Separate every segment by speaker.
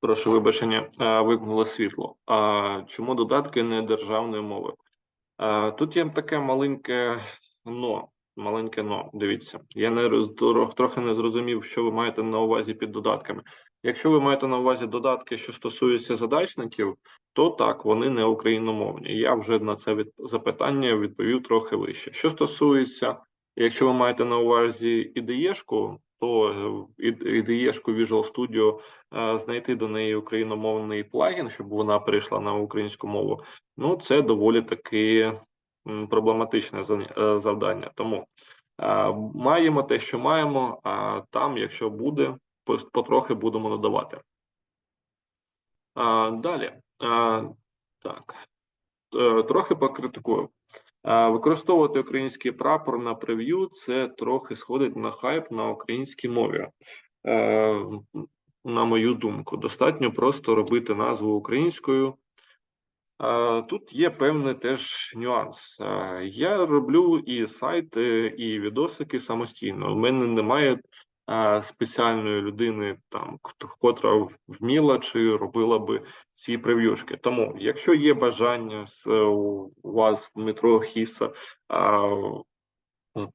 Speaker 1: Прошу вибачення, вимкнуло світло. А чому додатки не державною мовою? Е, Тут є таке маленьке но. Маленьке но. Дивіться, я не роз- трохи не зрозумів, що ви маєте на увазі під додатками. Якщо ви маєте на увазі додатки, що стосуються задачників, то так, вони не україномовні. Я вже на це від... запитання відповів трохи вище. Що стосується, якщо ви маєте на увазі ідеєшку, то е, ідеєшку Visual Studio е, знайти до неї україномовний плагін, щоб вона перейшла на українську мову. Ну, це доволі таки проблематичне е, завдання. Тому маємо те, що маємо, а там, якщо буде, потрохи будемо надавати. Далі. Так. Трохи покритикую. Використовувати український прапор на прев'ю це трохи сходить на хайп на українській мові. Е, На мою думку, достатньо просто робити назву українською. Тут є певний теж нюанс. Я роблю і сайти, і відосики самостійно. У мене немає спеціальної людини, там котра вміла чи робила би ці прев'юшки. Тому, якщо є бажання у вас, Дмитро Хіса,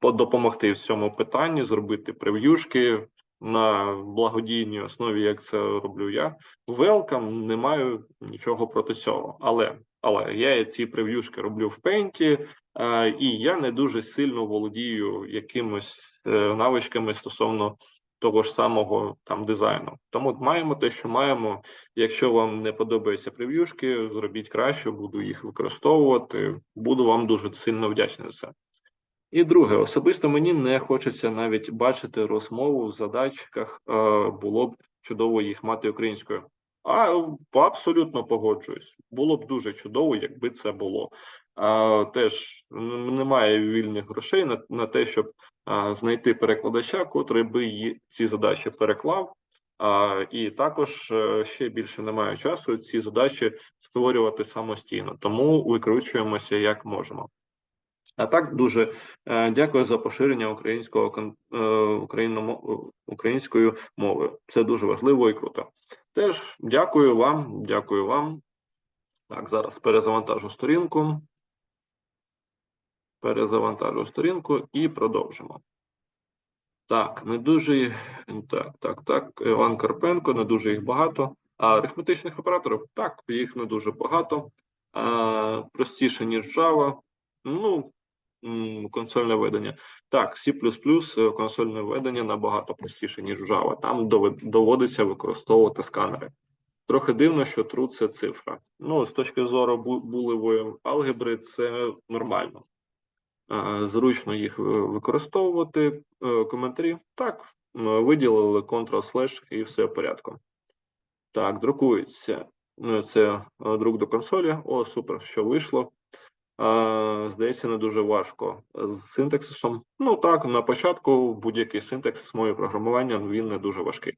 Speaker 1: допомогти в цьому питанні, зробити прев'юшки на благодійній основі, як це роблю я. Welcome, не маю нічого проти цього. Але але я ці прев'юшки роблю в пенті, е, і я не дуже сильно володію якимось е, навичками стосовно того ж самого там дизайну. Тому маємо те, що маємо. Якщо вам не подобаються прев'юшки, зробіть краще, буду їх використовувати. Буду вам дуже сильно вдячний за це. І друге, особисто мені не хочеться навіть бачити розмову в задачках. Е, було б чудово їх мати українською. А абсолютно погоджуюсь. Було б дуже чудово, якби це було. А, теж немає вільних грошей на, на те, щоб а, знайти перекладача, котрий би її ці задачі переклав. А, і також е, ще більше немає часу ці задачі створювати самостійно, тому викручуємося як можемо. А так дуже е, дякую за поширення українського е, українською мовою. Це дуже важливо і круто. Теж дякую вам, дякую вам. Так, зараз перезавантажу сторінку. Перезавантажу сторінку і продовжимо. Так, не дуже так, так, так. Іван Карпенко, не дуже їх багато. А арифметичних операторів так, їх не дуже багато. А, простіше, ніж Java. Ну, консольне ведення. Так, C++ е, консольне ведення набагато простіше, ніж Java. Там доводиться використовувати сканери. Трохи дивно, що true – це цифра. Ну, з точки зору булевої алгебри, це нормально. Е, Зручно їх е, використовувати. Коментарі так, виділили Ctrl-slash і все в порядку. Так, друкується. Це друк до консолі. О, супер, що вийшло. Е, Здається, не дуже важко з синтаксисом. Ну так, на початку будь-який синтаксис моєї програмування він не дуже важкий.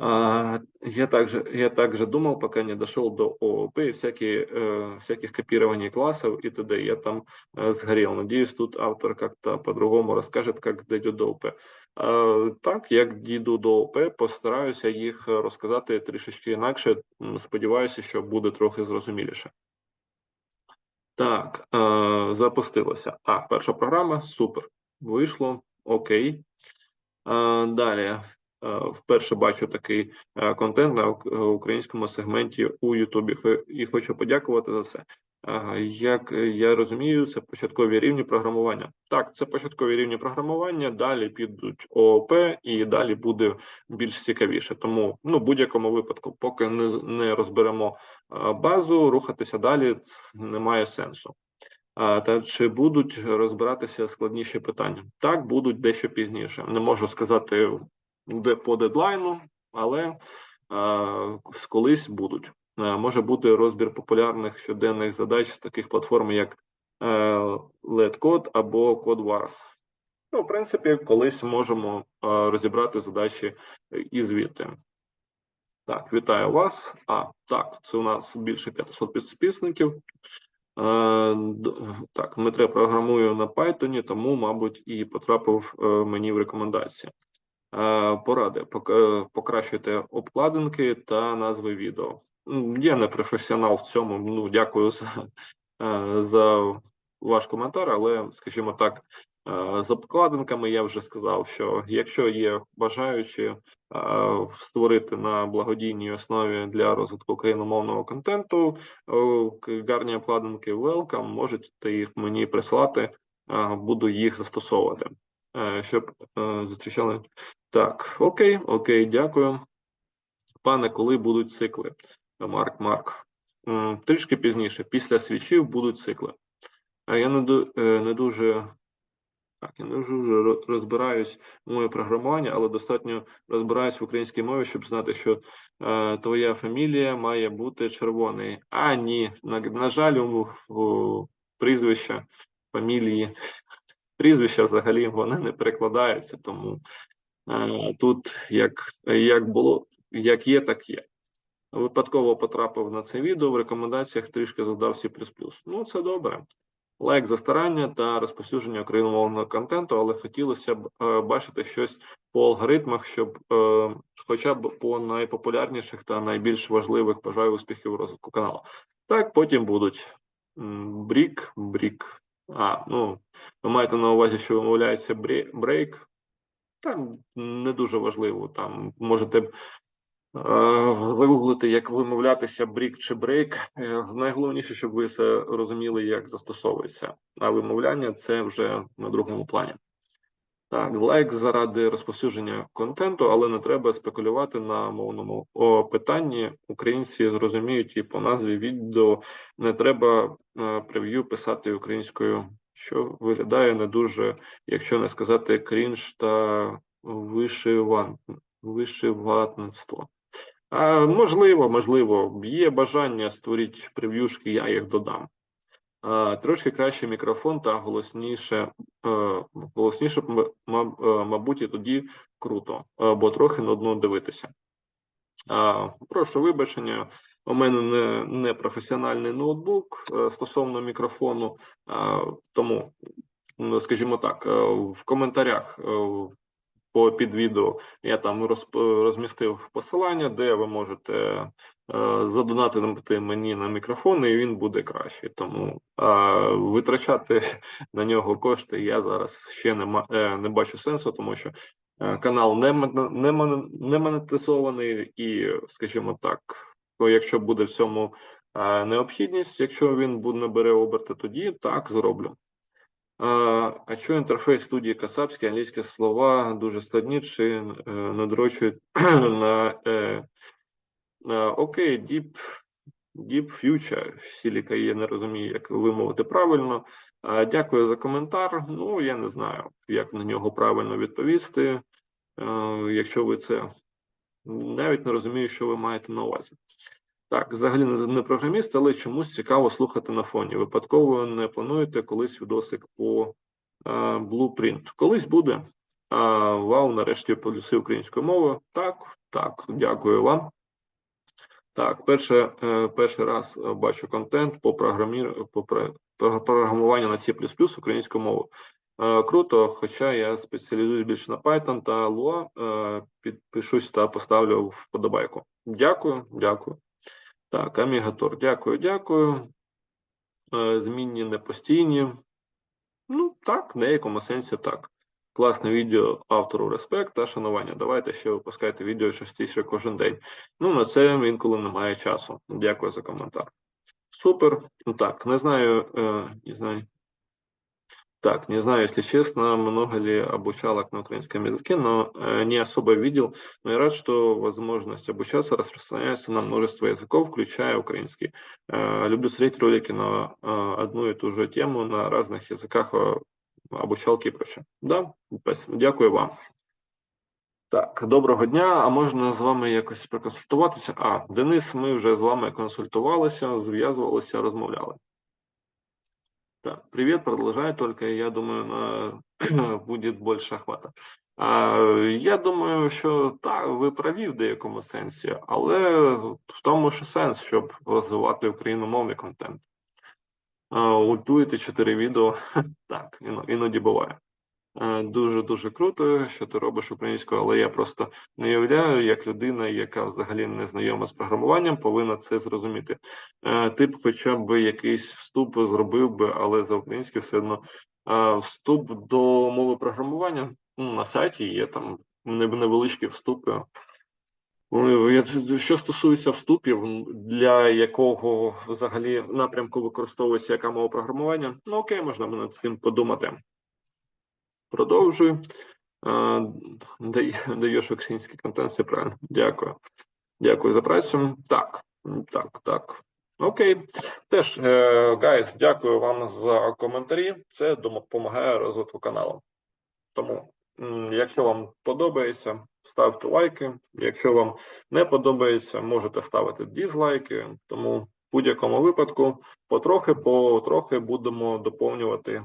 Speaker 1: Я также, я также думал, пока не дошел до ООП и всякие, всяких копирований классов и т.д. Я там сгорел. Надеюсь, тут автор как-то по-другому расскажет, как дойдет до ОП. Е, так, як дійду до ОП, постараюся їх е, розказати трішечки інакше. Сподіваюся, що буде трохи зрозуміліше. Так, е, запустилося. А, перша програма, супер. Вийшло, окей. Е, далі. Е, Вперше бачу такий е, контент на е, українському сегменті у Ютубі. І хочу подякувати за це. Е, Як я розумію, це початкові рівні програмування. Так, це початкові рівні програмування. Далі підуть ООП, і далі буде більш цікавіше. Тому, ну, в будь-якому випадку, поки не, не розберемо е, базу, рухатися далі немає сенсу. Та чи будуть розбиратися складніші питання? Так, будуть дещо пізніше. Не можу сказати де по дедлайну, але а, колись будуть. А, Може бути розбір популярних щоденних задач з таких платформ, як е, LetCode або CodeWars. Ну, в принципі, колись можемо розібрати задачі е, і звідти. Так, вітаю вас. А, так, це у нас більше 500 підписників. Е, Так, Дмитре програмую на Python, тому, мабуть, і потрапив е, мені в рекомендації. Е, Поради Пок- е, покращуйте обкладинки та назви відео. Я не професіонал в цьому. Ну, дякую за, е, за ваш коментар, але, скажімо так, е, з обкладинками я вже сказав, що якщо є бажаючі е, створити на благодійній основі для розвитку україномовного контенту гарні обкладинки, welcome, можете їх мені прислати, буду їх застосовувати. Щоб зустрічали. Так, окей, окей, дякую. Пане, коли будуть цикли? Марк, Марк. Трішки пізніше, після свічів будуть цикли. А я не, е, не дуже так, я не дуже розбираюсь в моє програмування, але достатньо розбираюсь в українській мові, щоб знати, що е, твоя фамілія має бути червоною. А ні, на, на жаль, у, у прізвища, фамілії, прізвища взагалі вони не перекладаються, тому е, тут як, як було, як є, так є. Випадково потрапив на це відео в рекомендаціях трішки задав C++. Ну, це добре. Лайк за старання та розповсюдження україномовного контенту, але хотілося б е, бачити щось по алгоритмах, щоб е, хоча б по найпопулярніших та найбільш важливих бажаю успіхів розвитку каналу. Так, потім будуть брік, брік. А, ну, ви маєте на увазі, що вимовляється брейк. Там не дуже важливо. Там можете загуглити, як вимовлятися брік чи брейк. Е, Найголовніше, щоб ви все розуміли, як застосовується. А вимовляння це вже на другому плані. Так, лайк заради розповсюдження контенту, але не треба спекулювати на мовному о, питанні. Українці зрозуміють і по назві відео не треба е, прев'ю писати українською, що виглядає не дуже, якщо не сказати крінж та вишиван, вишиватництво. А, можливо, можливо, є бажання створити прев'юшки, я їх додам. А, трошки краще мікрофон та голосніше, е, голосніше, е, мабуть, і тоді круто, е, бо трохи нудно дивитися. А, прошу вибачення, у мене не, не професіональний ноутбук е, стосовно мікрофону, а, тому, скажімо так, в коментарях по під відео я там розп- розмістив посилання, де ви можете е, задонатити мені на мікрофон, і він буде кращий. Тому е, витрачати на нього кошти я зараз ще не, е, не бачу сенсу, тому що е, канал не, не, не монетизований, і, скажімо так, якщо буде в цьому е, необхідність, якщо він набере оберти, тоді так зроблю. А, що інтерфейс студії Касапський, англійські слова дуже складні е, надрочують на е, е, окей, Deep, Deep Future, Сіліка, я не розумію, як вимовити правильно. Дякую за коментар. Ну, я не знаю, як на нього правильно відповісти. Е, якщо ви це навіть не розумію, що ви маєте на увазі. Так, взагалі не, програміст, але чомусь цікаво слухати на фоні. Випадково не плануєте колись відосик по е, Blueprint. Колись буде. А, вау, нарешті плюси українською мовою. Так, так, дякую вам. Так, перше, е, перший раз е, бачу контент по програмі... по про- про- програмуванню на C++ українською мовою. Е, Круто, хоча я спеціалізуюсь більше на Python та Lua, е, підпишусь та поставлю вподобайку. Дякую, дякую. Так, Амігатор, дякую, дякую. Е, Змінні не постійні. Ну, так, в деякому сенсі так. Класне відео автору респект та шанування. Давайте ще випускайте відео частіше кожен день. Ну, на це інколи немає часу. Дякую за коментар. Супер. Так, не знаю, е, не знаю. Так, не знаю, если честно, много ли обучалок на украинском языке, но э, не особо видел. Но я рад, что возможность обучаться распространяется на множество языков, включая украинский. Э, люблю смотреть ролики на э, одну и ту же тему на разных языках э, обучалки и прочее. Да, спасибо. дякую вам. Так, доброго дня. А можна з вами якось проконсультуватися? А, Денис, ми вже з вами консультувалися, зв'язувалися, розмовляли. Так, привет, продолжаю, только я думаю, будет больше охвата. Я думаю, що так, ви праві в деякому сенсі, але в тому ж сенс, щоб розвивати україномовний контент. Ультуєте чотири відео, так, іноді буває. Е, Дуже дуже круто, що ти робиш українською, але я просто не уявляю, як людина, яка взагалі не знайома з програмуванням, повинна це зрозуміти. Е, Ти б хоча б якийсь вступ зробив би, але за українською все одно Е, вступ до мови програмування ну, на сайті є там невеличкі вступи. Ну, Що стосується вступів, для якого взагалі напрямку використовується яка мова програмування, ну окей, можна над цим подумати. Продовжую. Е, Даєш український контент, все правильно. Дякую. Дякую за працю. Так, так, так. Окей. Теж, гайс, дякую вам за коментарі. Це допомагає розвитку каналу. Тому, якщо вам подобається, ставте лайки. Якщо вам не подобається, можете ставити дізлайки. Тому в будь-якому випадку потрохи потрохи будемо доповнювати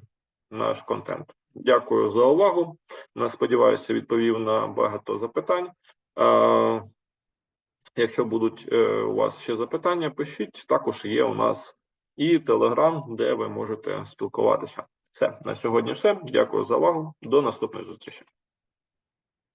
Speaker 1: наш контент. Дякую за увагу. На сподіваюся, відповів на багато запитань. Якщо будуть е, у вас ще запитання, пишіть. Також є у нас і Телеграм, де ви можете спілкуватися. Все на сьогодні. Все. Дякую за увагу. До наступної зустрічі.